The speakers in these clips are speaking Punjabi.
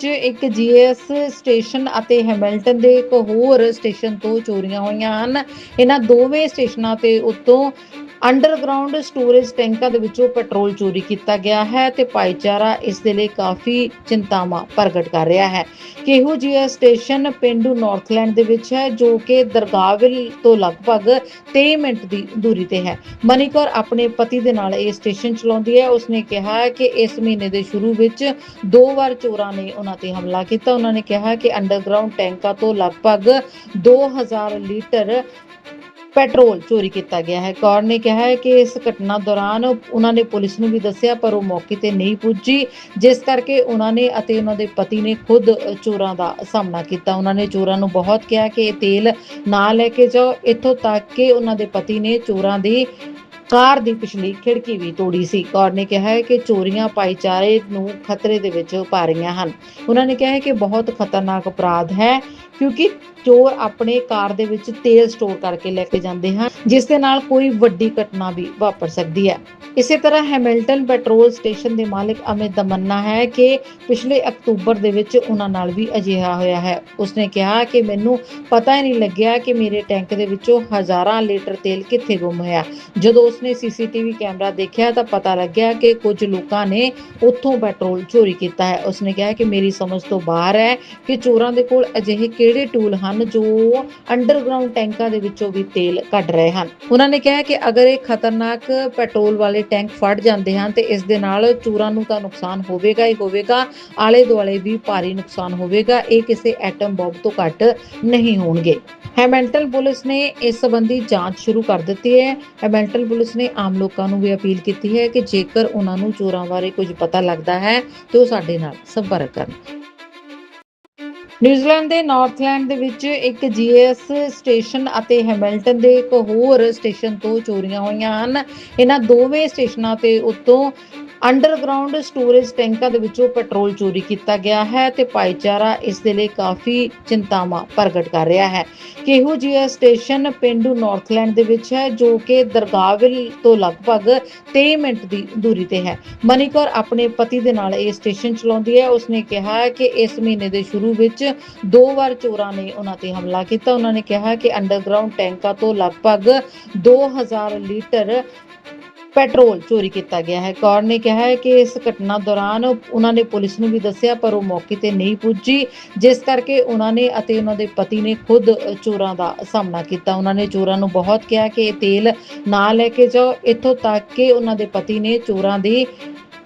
ਵਿੱਚ ਇੱਕ ਜੀਐਸ ਸਟੇਸ਼ਨ ਅਤੇ ਹੈਮਿਲਟਨ ਦੇ ਇੱਕ ਹੋਰ ਸਟੇਸ਼ਨ ਤੋਂ ਚੋਰੀਆਂ ਹੋਈਆਂ ਹਨ। ਇਹਨਾਂ ਦੋਵੇਂ ਸਟੇਸ਼ਨਾਂ ਤੇ ਉੱਤੋਂ ਅੰਡਰਗਰਾਉਂਡ ਸਟੋਰੇਜ ਟੈਂਕਾਂ ਦੇ ਵਿੱਚੋਂ ਪੈਟਰੋਲ ਚੋਰੀ ਕੀਤਾ ਗਿਆ ਹੈ ਤੇ ਭਾਈਚਾਰਾ ਇਸ ਦੇ ਲਈ ਕਾਫੀ ਚਿੰਤਾਵਾਂ ਪ੍ਰਗਟ ਕਰ ਰਿਹਾ ਹੈ। ਕਿ ਇਹੋ ਜਿਹਾ ਸਟੇਸ਼ਨ ਪਿੰਡੂ ਨਾਰਥਲੈਂਡ ਦੇ ਵਿੱਚ ਹੈ, ਜੋ ਕਿ ਦਰਗਾਹਵਿਲ ਤੋਂ ਲਗਭਗ 23 ਮਿੰਟ ਦੀ ਦੂਰੀ ਤੇ ਹੈ। ਮਨੀਕੌਰ ਆਪਣੇ ਪਤੀ ਦੇ ਨਾਲ ਇਹ ਸਟੇਸ਼ਨ ਚਲਾਉਂਦੀ ਹੈ। ਉਸਨੇ ਕਿਹਾ ਕਿ ਇਸ ਮਹੀਨੇ ਦੇ ਸ਼ੁਰੂ ਵਿੱਚ ਦੋ ਵਾਰ ਚੋਰਾਂ ਨੇ ਉਹਨਾਂ ਤੇ ਹਮਲਾ ਕੀਤਾ। ਉਹਨਾਂ ਨੇ ਕਿਹਾ ਕਿ ਅੰਡਰਗਰਾਉਂਡ ਟੈਂਕਾਂ ਤੋਂ ਲਗਭਗ 2000 ਲੀਟਰ ਪੈਟਰੋਲ ਚੋਰੀ ਕੀਤਾ ਗਿਆ ਹੈ। ਕੌਰ ਨੇ ਕਿਹਾ ਹੈ ਕਿ ਇਸ ਘਟਨਾ ਦੌਰਾਨ ਉਹਨਾਂ ਨੇ ਪੁਲਿਸ ਨੂੰ ਵੀ ਦੱਸਿਆ, ਪਰ ਉਹ ਮੌਕੇ ਤੇ ਨਹੀਂ ਪੁੱਜੀ, ਜਿਸ ਕਰਕੇ ਉਹਨਾਂ ਨੇ ਅਤੇ ਉਹਨਾਂ ਦੇ ਪਤੀ ਨੇ ਖੁਦ ਚੋਰਾਂ ਦਾ ਸਾਹਮਣਾ ਕੀਤਾ। ਉਹਨਾਂ ਨੇ ਚੋਰਾਂ ਨੂੰ ਬਹੁਤ ਕਿਹਾ ਕਿ ਇਹ ਤੇਲ ਨਾ ਲੈ ਕੇ ਜਾਓ। ਇੱਥੋਂ ਤੱਕ ਕਿ ਉਹਨਾਂ ਦੇ ਪਤੀ ਨੇ ਚੋਰਾਂ ਦੀ ਕਾਰ ਦੀ ਪਿਛਲੀ ਖਿੜਕੀ ਵੀ ਤੋੜੀ ਸੀ। ਕੌਰ ਨੇ ਕਿਹਾ ਹੈ ਕਿ ਚੋਰੀਆਂ ਭਾਈਚਾਰੇ ਨੂੰ ਖਤਰੇ ਦੇ ਵਿੱਚ ਪਾ ਰਹੀਆਂ ਹਨ। ਉਹਨਾਂ ਨੇ ਕਿਹਾ ਹੈ ਕਿ ਬਹੁਤ ਖਤਰਨਾਕ ਅਪਰਾਧ ਹੈ, ਕਿਉਂਕਿ ਚੋਰ ਆਪਣੇ ਕਾਰ ਦੇ ਵਿੱਚ ਤੇਲ ਸਟੋਰ ਕਰਕੇ ਲੈ ਕੇ ਜਾਂਦੇ ਹਨ, ਜਿਸ ਦੇ ਨਾਲ ਕੋਈ ਵੱਡੀ ਘਟਨਾ ਵੀ ਵਾਪਰ ਸਕਦੀ ਹੈ। ਇਸੇ ਤਰ੍ਹਾਂ ਹੈਮਿਲਟਨ ਪੈਟਰੋਲ ਸਟੇਸ਼ਨ ਦੇ ਮਾਲਕ ਅਮਿਤ ਦਾ ਮੰਨਣਾ ਹੈ ਕਿ ਪਿਛਲੇ ਅਕਤੂਬਰ ਦੇ ਵਿੱਚ ਉਹਨਾਂ ਨਾਲ ਵੀ ਅਜਿਹਾ ਹੋਇਆ ਹੈ। ਉਸਨੇ ਕਿਹਾ ਕਿ ਮੈਨੂੰ ਪਤਾ ਹੀ ਨਹੀਂ ਲੱਗਿਆ ਕਿ ਮੇਰੇ ਟੈਂਕ ਦੇ ਵਿੱਚੋਂ ਹਜ਼ਾਰਾਂ ਲੀਟਰ ਤੇਲ ਕਿੱਥੇ ਗੁੰਮ ਹੋਇਆ। ਜਦੋਂ ਉਸਨੇ ਸੀਸੀਟੀਵੀ ਕੈਮਰਾ ਦੇਖਿਆ ਤਾਂ ਪਤਾ ਲੱਗਿਆ ਕਿ ਕੁਝ ਲੋਕਾਂ ਨੇ ਉੱਥੋਂ ਪੈਟਰੋਲ ਚੋਰੀ ਕੀਤਾ ਹੈ। ਉਸਨੇ ਕਿਹਾ ਕਿ ਮੇਰੀ ਸਮਝ ਤੋਂ ਬਾਹਰ ਹੈ ਕਿ ਚੋਰਾਂ ਦੇ ਕੋਲ ਅਜਿਹੇ ਕਿਹੜੇ ਟੂਲ ਹਨ ਜੋ ਅੰਡਰਗਰਾਉਂਡ ਟੈਂਕਾਂ ਦੇ ਵਿੱਚੋਂ ਵੀ ਤੇਲ ਕੱਢ ਰਹੇ ਹਨ। ਉਹਨਾਂ ਨੇ ਕਿਹਾ ਕਿ ਅਗਰ ਇਹ ਖਤਰਨਾਕ ਪੈਟਰੋਲ ਵਾਲੇ ਟੈਂਕ ਫੜ ਜਾਂਦੇ ਹਨ ਤੇ ਇਸ ਦੇ ਨਾਲ ਚੋਰਾਂ ਨੂੰ ਤਾਂ ਨੁਕਸਾਨ ਹੋਵੇਗਾ ਹੀ ਹੋਵੇਗਾ ਆਲੇ ਦੁਆਲੇ ਵੀ ਭਾਰੀ ਨੁਕਸਾਨ ਹੋਵੇਗਾ, ਇਹ ਕਿਸੇ ਐਟਮ ਬੰਬ ਤੋਂ ਘੱਟ ਨਹੀਂ ਹੋਣਗੇ। ਹੈਮੈਂਟਲ ਪੁਲਿਸ ਨੇ ਇਸ ਸੰਬੰਧੀ ਜਾਂਚ ਸ਼ੁਰੂ ਕਰ ਦਿੱਤੀ ਹੈ। ਹੈਮਿਲਟਨ ਪੁਲਿਸ ਨੇ ਆਮ ਲੋਕਾਂ ਨੂੰ ਵੀ ਅਪੀਲ ਕੀਤੀ ਹੈ ਕਿ ਜੇਕਰ ਉਹਨਾਂ ਨੂੰ ਚੋਰਾਂ ਬਾਰੇ ਕੁਝ ਪਤਾ ਲੱਗਦਾ ਹੈ, ਤੇ ਉਹ ਸਾਡੇ ਨਾਲ ਸੰਪਰਕ ਕਰਨ। ਨਿਊਜ਼ੀਲੈਂਡ ਦੇ ਨਾਰਥਲੈਂਡ ਦੇ ਵਿੱਚ ਇੱਕ ਜੀਐਸ ਸਟੇਸ਼ਨ ਅਤੇ ਹੈਮਿਲਟਨ ਦੇ ਇੱਕ ਹੋਰ ਸਟੇਸ਼ਨ ਤੋਂ ਚੋਰੀਆਂ ਹੋਈਆਂ ਹਨ। ਇਹਨਾਂ ਦੋਵੇਂ ਸਟੇਸ਼ਨਾਂ ਤੇ ਉੱਤੋਂ ਅੰਡਰਗਰਾਉਂਡ ਸਟੋਰੇਜ ਟੈਂਕਾਂ ਦੇ ਵਿੱਚੋਂ ਪੈਟਰੋਲ ਚੋਰੀ ਕੀਤਾ ਗਿਆ ਹੈ ਤੇ ਭਾਈਚਾਰਾ ਇਸ ਦੇ ਲਈ ਕਾਫੀ ਚਿੰਤਾਵਾਂ ਪ੍ਰਗਟ ਕਰ ਰਿਹਾ ਹੈ। ਕਿ ਇਹੋ ਜਿਹਾ ਸਟੇਸ਼ਨ ਪਿੰਡੂ ਨਾਰਥਲੈਂਡ ਦੇ ਵਿੱਚ ਹੈ ਜੋ ਕਿ ਦਰਗਾਹਵਿਲ ਤੋਂ ਲਗਭਗ 23 ਮਿੰਟ ਦੀ ਦੂਰੀ ਤੇ ਹੈ। ਮਨੀਕੌਰ ਆਪਣੇ ਪਤੀ ਦੇ ਨਾਲ ਇਹ ਸਟੇਸ਼ਨ ਚਲਾਉਂਦੀ ਹੈ। ਉਸਨੇ ਕਿਹਾ ਕਿ ਇਸ ਮਹੀਨੇ ਦੇ ਸ਼ੁਰੂ ਵਿੱਚ ਦੋ ਵਾਰ ਚੋਰਾਂ ਨੇ ਉਹਨਾਂ ਤੇ ਹਮਲਾ ਕੀਤਾ। ਉਹਨਾਂ ਨੇ ਕਿਹਾ ਕਿ ਅੰਡਰਗਰਾਉਂਡ ਟੈਂਕਾਂ ਤੋਂ ਲਗਭਗ 2000 ਲੀਟਰ ਪੈਟਰੋਲ ਚੋਰੀ ਕੀਤਾ ਗਿਆ ਹੈ। ਕੌਰ ਨੇ ਕਿਹਾ ਹੈ ਕਿ ਇਸ ਘਟਨਾ ਦੌਰਾਨ ਉਹਨਾਂ ਨੇ ਪੁਲਿਸ ਨੂੰ ਵੀ ਦੱਸਿਆ, ਪਰ ਉਹ ਮੌਕੇ ਤੇ ਨਹੀਂ ਪੁੱਜੀ, ਜਿਸ ਕਰਕੇ ਉਹਨਾਂ ਨੇ ਅਤੇ ਉਹਨਾਂ ਦੇ ਪਤੀ ਨੇ ਖੁਦ ਚੋਰਾਂ ਦਾ ਸਾਹਮਣਾ ਕੀਤਾ। ਉਹਨਾਂ ਨੇ ਚੋਰਾਂ ਨੂੰ ਬਹੁਤ ਕਿਹਾ ਕਿ ਇਹ ਤੇਲ ਨਾ ਲੈ ਕੇ ਜਾਓ। ਇੱਥੋਂ ਤੱਕ ਕਿ ਉਹਨਾਂ ਦੇ ਪਤੀ ਨੇ ਚੋਰਾਂ ਦੀ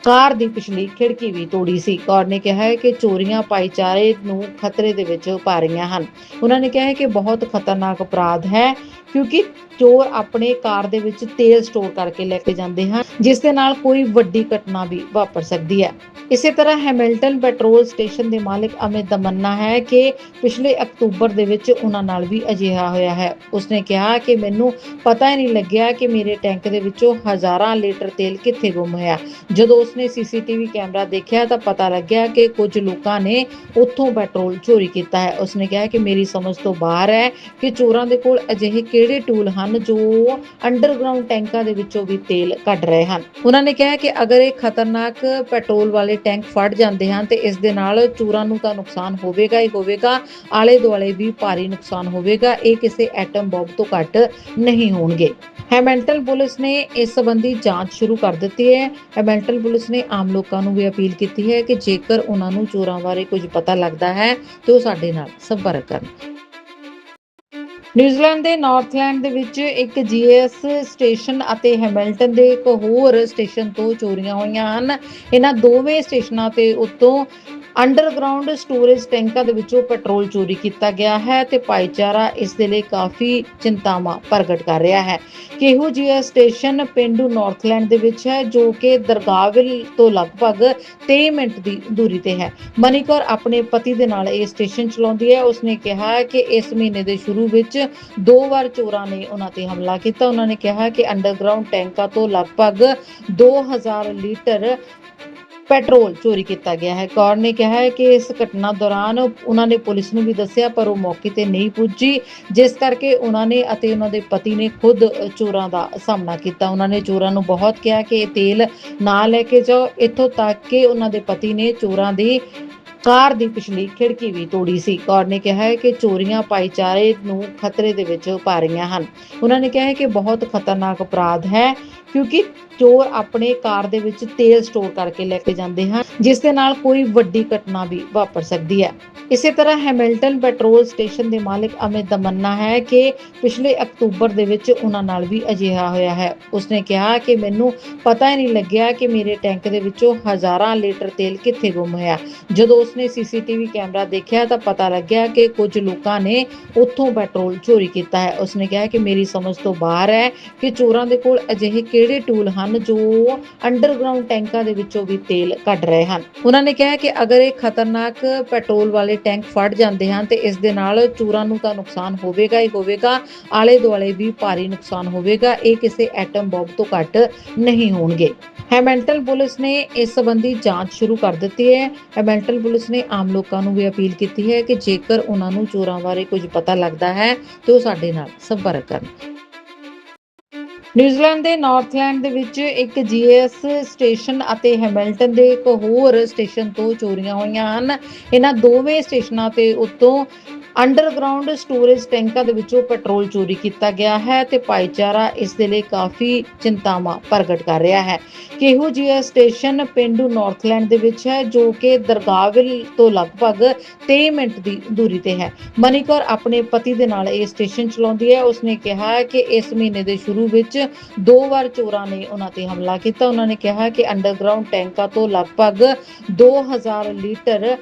ਕਾਰ ਦੀ ਪਿਛਲੀ ਖਿੜਕੀ ਵੀ ਤੋੜੀ ਸੀ। ਕੌਰ ਨੇ ਕਿਹਾ ਹੈ ਕਿ ਚੋਰੀਆਂ ਭਾਈਚਾਰੇ ਨੂੰ ਖਤਰੇ ਦੇ ਵਿੱਚ ਪਾ ਰਹੀਆਂ ਹਨ। ਉਹਨਾਂ ਨੇ ਕਿਹਾ ਹੈ ਕਿ ਬਹੁਤ ਖਤਰਨਾਕ ਅਪਰਾਧ ਹੈ, ਕਿਉਂਕਿ ਚੋਰ ਆਪਣੇ ਕਾਰ ਦੇ ਵਿੱਚ ਤੇਲ ਸਟੋਰ ਕਰਕੇ ਲੈ ਕੇ ਜਾਂਦੇ ਹਨ, ਜਿਸ ਦੇ ਨਾਲ ਕੋਈ ਵੱਡੀ ਘਟਨਾ ਵੀ ਵਾਪਰ ਸਕਦੀ ਹੈ। ਇਸੇ ਤਰ੍ਹਾਂ ਹੈਮਿਲਟਨ ਪੈਟਰੋਲ ਸਟੇਸ਼ਨ ਦੇ ਮਾਲਕ ਅਮਿਤ ਦਾ ਮੰਨਣਾ ਹੈ ਕਿ ਪਿਛਲੇ ਅਕਤੂਬਰ ਦੇ ਵਿੱਚ ਉਹਨਾਂ ਨਾਲ ਵੀ ਅਜਿਹਾ ਹੋਇਆ ਹੈ। ਉਸਨੇ ਕਿਹਾ ਕਿ ਮੈਨੂੰ ਪਤਾ ਹੀ ਨਹੀਂ ਲੱਗਿਆ ਕਿ ਮੇਰੇ ਟੈਂਕ ਦੇ ਵਿੱਚੋਂ ਹਜ਼ਾਰਾਂ ਲੀਟਰ ਤੇਲ ਕਿੱਥੇ ਗੁੰਮ ਹੋਇਆ। ਜਦੋਂ ਉਸਨੇ ਸੀਸੀਟੀਵੀ ਕੈਮਰਾ ਦੇਖਿਆ ਤਾਂ ਪਤਾ ਲੱਗਿਆ ਕਿ ਕੁਝ ਲੋਕਾਂ ਨੇ ਉੱਥੋਂ ਪੈਟਰੋਲ ਚੋਰੀ ਕੀਤਾ ਹੈ। ਉਸਨੇ ਕਿਹਾ ਕਿ ਮੇਰੀ ਸਮਝ ਤੋਂ ਬਾਹਰ ਹੈ ਕਿ ਚੋਰਾਂ ਦੇ ਕੋਲ ਅਜਿਹੇ ਕਿਹੜੇ ਟੂਲ ਹਨ ਜੋ ਅੰਡਰਗਰਾਉਂਡ ਟੈਂਕਾਂ ਦੇ ਵਿੱਚੋਂ ਵੀ ਤੇਲ ਕੱਢ ਰਹੇ ਹਨ। ਉਹਨਾਂ ਨੇ ਕਿਹਾ ਕਿ ਅਗਰ ਇਹ ਖਤਰਨਾਕ ਪੈਟਰੋਲ ਵਾਲੇ ਟੈਂਕ ਫੜ ਜਾਂਦੇ ਹਨ ਤੇ ਇਸ ਦੇ ਨਾਲ ਚੋਰਾਂ ਨੂੰ ਤਾਂ ਨੁਕਸਾਨ ਹੋਵੇਗਾ ਹੀ ਹੋਵੇਗਾ ਆਲੇ ਦੁਆਲੇ ਵੀ ਭਾਰੀ ਨੁਕਸਾਨ ਹੋਵੇਗਾ, ਇਹ ਕਿਸੇ ਐਟਮ ਬੰਬ ਤੋਂ ਘੱਟ ਨਹੀਂ ਹੋਣਗੇ। ਹੈਮੈਂਟਲ ਪੁਲਿਸ ਨੇ ਇਸ ਸੰਬੰਧੀ ਜਾਂਚ ਸ਼ੁਰੂ ਕਰ ਦਿੱਤੀ ਹੈ। ਹੈਮਿਲਟਨ ਪੁਲਿਸ ਨੇ ਆਮ ਲੋਕਾਂ ਨੂੰ ਵੀ ਅਪੀਲ ਕੀਤੀ ਹੈ ਕਿ ਜੇਕਰ ਉਹਨਾਂ ਨੂੰ ਚੋਰਾਂ ਬਾਰੇ ਕੁਝ ਪਤਾ ਲੱਗਦਾ ਹੈ, ਤੇ ਉਹ ਸਾਡੇ ਨਾਲ ਸੰਪਰਕ ਕਰਨ। ਨਿਊਜ਼ੀਲੈਂਡ ਦੇ ਨਾਰਥਲੈਂਡ ਦੇ ਵਿੱਚ ਇੱਕ ਜੀਐਸ ਸਟੇਸ਼ਨ ਅਤੇ ਹੈਮਿਲਟਨ ਦੇ ਇੱਕ ਹੋਰ ਸਟੇਸ਼ਨ ਤੋਂ ਚੋਰੀਆਂ ਹੋਈਆਂ ਹਨ। ਇਹਨਾਂ ਦੋਵੇਂ ਸਟੇਸ਼ਨਾਂ ਤੇ ਉਤੋਂ ਅੰਡਰਗਰਾਉਂਡ ਸਟੋਰੇਜ ਟੈਂਕਾਂ ਦੇ ਵਿੱਚੋਂ ਪੈਟਰੋਲ ਚੋਰੀ ਕੀਤਾ ਗਿਆ ਹੈ ਤੇ ਭਾਈਚਾਰਾ ਇਸ ਦੇ ਲਈ ਕਾਫੀ ਚਿੰਤਾਵਾਂ ਪ੍ਰਗਟ ਕਰ ਰਿਹਾ ਹੈ। ਕਿ ਇਹੋ ਜਿਹਾ ਸਟੇਸ਼ਨ ਪਿੰਡੂ ਨਾਰਥਲੈਂਡ ਦੇ ਵਿੱਚ ਹੈ, ਜੋ ਕਿ ਦਰਗਾਹਵਿਲ ਤੋਂ ਲਗਭਗ 23 ਮਿੰਟ ਦੀ ਦੂਰੀ ਤੇ ਹੈ। ਮਨੀਕੌਰ ਆਪਣੇ ਪਤੀ ਦੇ ਨਾਲ ਇਹ ਸਟੇਸ਼ਨ ਚਲਾਉਂਦੀ ਹੈ। ਉਸਨੇ ਕਿਹਾ ਕਿ ਇਸ ਮਹੀਨੇ ਦੇ ਸ਼ੁਰੂ ਵਿੱਚ ਦੋ ਵਾਰ ਚੋਰਾਂ ਨੇ ਉਹਨਾਂ ਤੇ ਹਮਲਾ ਕੀਤਾ। ਉਹਨਾਂ ਨੇ ਕਿਹਾ ਕਿ ਅੰਡਰਗਰਾਉਂਡ ਟੈਂਕਾਂ ਤੋਂ ਲਗਭਗ 2000 ਲੀਟਰ ਪੈਟਰੋਲ ਚੋਰੀ ਕੀਤਾ ਗਿਆ ਹੈ। ਕੌਰ ਨੇ ਕਿਹਾ ਹੈ ਕਿ ਇਸ ਘਟਨਾ ਦੌਰਾਨ ਉਹਨਾਂ ਨੇ ਪੁਲਿਸ ਨੂੰ ਵੀ ਦੱਸਿਆ, ਪਰ ਉਹ ਮੌਕੇ ਤੇ ਨਹੀਂ ਪੁੱਜੀ। ਜਿਸ ਕਰਕੇ ਉਹਨਾਂ ਨੇ ਅਤੇ ਉਹਨਾਂ ਦੇ ਪਤੀ ਨੇ ਖੁਦ ਚੋਰਾਂ ਦਾ ਸਾਹਮਣਾ ਕੀਤਾ। ਉਹਨਾਂ ਨੇ ਚੋਰਾਂ ਨੂੰ ਬਹੁਤ ਕਿਹਾ ਕਿ ਇਹ ਤੇਲ ਨਾ ਲੈ ਕੇ ਜਾਓ। ਇੱਥੋਂ ਤੱਕ ਕਿ ਉਹਨਾਂ ਦੇ ਪਤੀ ਨੇ ਚੋਰਾਂ ਦੀ ਕਾਰ ਦੀ ਪਿਛਲੀ ਖਿੜਕੀ ਵੀ ਤੋੜੀ ਸੀ। ਕੌਰ ਨੇ ਕਿਹਾ ਹੈ ਕਿ ਚੋਰੀਆਂ ਭਾਈਚਾਰੇ ਨੂੰ ਖਤਰੇ ਦੇ ਵਿੱਚ ਪਾ ਰਹੀਆਂ ਹਨ। ਉਹਨਾਂ ਨੇ ਕਿਹਾ ਹੈ ਕਿ ਬਹੁਤ ਖਤਰਨਾਕ ਅਪਰਾਧ ਹੈ, ਕਿਉਂਕਿ ਚੋਰ ਆਪਣੇ ਕਾਰ ਦੇ ਵਿੱਚ ਤੇਲ ਸਟੋਰ ਕਰਕੇ ਲੈ ਕੇ ਜਾਂਦੇ ਹਨ, ਜਿਸ ਦੇ ਨਾਲ ਕੋਈ ਵੱਡੀ ਘਟਨਾ ਵੀ ਵਾਪਰ ਸਕਦੀ ਹੈ। ਇਸੇ ਤਰ੍ਹਾਂ ਹੈਮਿਲਟਨ ਪੈਟਰੋਲ ਸਟੇਸ਼ਨ ਦੇ ਮਾਲਕ ਅਮਿਤ ਦਾ ਮੰਨਣਾ ਹੈ ਕਿ ਪਿਛਲੇ ਅਕਤੂਬਰ ਦੇ ਵਿੱਚ ਉਹਨਾਂ ਨਾਲ ਵੀ ਅਜਿਹਾ ਹੋਇਆ ਹੈ। ਉਸਨੇ ਕਿਹਾ ਕਿ ਮੈਨੂੰ ਪਤਾ ਹੀ ਨਹੀਂ ਲੱਗਿਆ ਕਿ ਮੇਰੇ ਟੈਂਕ ਦੇ ਵਿੱਚੋਂ ਹਜ਼ਾਰਾਂ ਲੀਟਰ ਤੇਲ ਕਿੱਥੇ ਗੁੰਮ ਹੋਇਆ। ਜਦੋਂ ਉਸਨੇ ਸੀਸੀਟੀਵੀ ਕੈਮਰਾ ਦੇਖਿਆ ਤਾਂ ਪਤਾ ਲੱਗਿਆ ਕਿ ਕੁਝ ਲੋਕਾਂ ਨੇ ਉੱਥੋਂ ਪੈਟਰੋਲ ਚੋਰੀ ਕੀਤਾ ਹੈ। ਉਸਨੇ ਕਿਹਾ ਕਿ ਮੇਰੀ ਸਮਝ ਤੋਂ ਬਾਹਰ ਹੈ ਕਿ ਚੋਰਾਂ ਦੇ ਕੋਲ ਅਜਿਹੇ ਕਿਹੜੇ ਟੂਲ ਹਨ ਜੋ ਅੰਡਰਗਰਾਉਂਡ ਟੈਂਕਾਂ ਦੇ ਵਿੱਚੋਂ ਵੀ ਤੇਲ ਕੱਢ ਰਹੇ ਹਨ। ਉਹਨਾਂ ਨੇ ਕਿਹਾ ਕਿ ਅਗਰ ਇਹ ਖਤਰਨਾਕ ਪੈਟਰੋਲ ਵਾਲੇ ਟੈਂਕ ਫੜ ਜਾਂਦੇ ਹਨ ਤੇ ਇਸ ਦੇ ਨਾਲ ਚੋਰਾਂ ਨੂੰ ਤਾਂ ਨੁਕਸਾਨ ਹੋਵੇਗਾ ਹੀ ਹੋਵੇਗਾ ਆਲੇ ਦੁਆਲੇ ਵੀ ਭਾਰੀ ਨੁਕਸਾਨ ਹੋਵੇਗਾ, ਇਹ ਕਿਸੇ ਐਟਮ ਬੰਬ ਤੋਂ ਘੱਟ ਨਹੀਂ ਹੋਣਗੇ। ਹੈਮੈਂਟਲ ਪੁਲਿਸ ਨੇ ਇਸ ਸੰਬੰਧੀ ਜਾਂਚ ਸ਼ੁਰੂ ਕਰ ਦਿੱਤੀ ਹੈ। ਹੈਮਿਲਟਨ ਪੁਲਿਸ ਨੇ ਆਮ ਲੋਕਾਂ ਨੂੰ ਵੀ ਅਪੀਲ ਕੀਤੀ ਹੈ ਕਿ ਜੇਕਰ ਉਹਨਾਂ ਨੂੰ ਚੋਰਾਂ ਬਾਰੇ ਕੁਝ ਪਤਾ ਲੱਗਦਾ ਹੈ, ਤੇ ਉਹ ਸਾਡੇ ਨਾਲ ਸੰਪਰਕ ਕਰਨ। ਨਿਊਜ਼ੀਲੈਂਡ ਦੇ ਨਾਰਥਲੈਂਡ ਦੇ ਵਿੱਚ ਇੱਕ ਜੀਐਸ ਸਟੇਸ਼ਨ ਅਤੇ ਹੈਮਿਲਟਨ ਦੇ ਇੱਕ ਹੋਰ ਸਟੇਸ਼ਨ ਤੋਂ ਚੋਰੀਆਂ ਹੋਈਆਂ ਹਨ। ਇਹਨਾਂ ਦੋਵੇਂ ਸਟੇਸ਼ਨਾਂ ਤੇ ਉਤੋਂ ਅੰਡਰਗਰਾਉਂਡ ਸਟੋਰੇਜ ਟੈਂਕਾਂ ਦੇ ਵਿੱਚੋਂ ਪੈਟਰੋਲ ਚੋਰੀ ਕੀਤਾ ਗਿਆ ਹੈ ਤੇ ਭਾਈਚਾਰਾ ਇਸ ਦੇ ਲਈ ਕਾਫੀ ਚਿੰਤਾਵਾਂ ਪ੍ਰਗਟ ਕਰ ਰਿਹਾ ਹੈ। ਕਿ ਇਹੋ ਜਿਹਾ ਸਟੇਸ਼ਨ ਪਿੰਡੂ ਨਾਰਥਲੈਂਡ ਦੇ ਵਿੱਚ ਹੈ, ਜੋ ਕਿ ਦਰਗਾਹਵਿਲ ਤੋਂ ਲਗਭਗ 23 ਮਿੰਟ ਦੀ ਦੂਰੀ ਤੇ ਹੈ। ਮਨੀਕੌਰ ਆਪਣੇ ਪਤੀ ਦੇ ਨਾਲ ਇਹ ਸਟੇਸ਼ਨ ਚਲਾਉਂਦੀ ਹੈ। ਉਸਨੇ ਕਿਹਾ ਕਿ ਇਸ ਮਹੀਨੇ ਦੇ ਸ਼ੁਰੂ ਵਿੱਚ ਦੋ ਵਾਰ ਚੋਰਾਂ ਨੇ ਉਹਨਾਂ ਤੇ ਹਮਲਾ ਕੀਤਾ। ਉਹਨਾਂ ਨੇ ਕਿਹਾ ਕਿ ਅੰਡਰਗਰਾਉਂਡ ਟੈਂਕਾਂ ਤੋਂ ਲਗਭਗ 2000 ਲੀਟਰ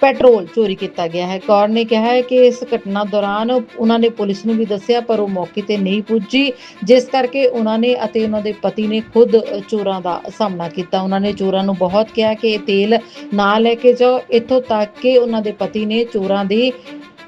ਪੈਟਰੋਲ ਚੋਰੀ ਕੀਤਾ ਗਿਆ ਹੈ। ਕੌਰ ਨੇ ਕਿਹਾ ਹੈ ਕਿ ਇਸ ਘਟਨਾ ਦੌਰਾਨ ਉਹਨਾਂ ਨੇ ਪੁਲਿਸ ਨੂੰ ਵੀ ਦੱਸਿਆ, ਪਰ ਉਹ ਮੌਕੇ ਤੇ ਨਹੀਂ ਪੁੱਜੀ। ਜਿਸ ਕਰਕੇ ਉਹਨਾਂ ਨੇ ਅਤੇ ਉਹਨਾਂ ਦੇ ਪਤੀ ਨੇ ਖੁਦ ਚੋਰਾਂ ਦਾ ਸਾਹਮਣਾ ਕੀਤਾ। ਉਹਨਾਂ ਨੇ ਚੋਰਾਂ ਨੂੰ ਬਹੁਤ ਕਿਹਾ ਕਿ ਇਹ ਤੇਲ ਨਾ ਲੈ ਕੇ ਜਾਓ। ਇੱਥੋਂ ਤੱਕ ਕਿ ਉਹਨਾਂ ਦੇ ਪਤੀ ਨੇ ਚੋਰਾਂ ਦੀ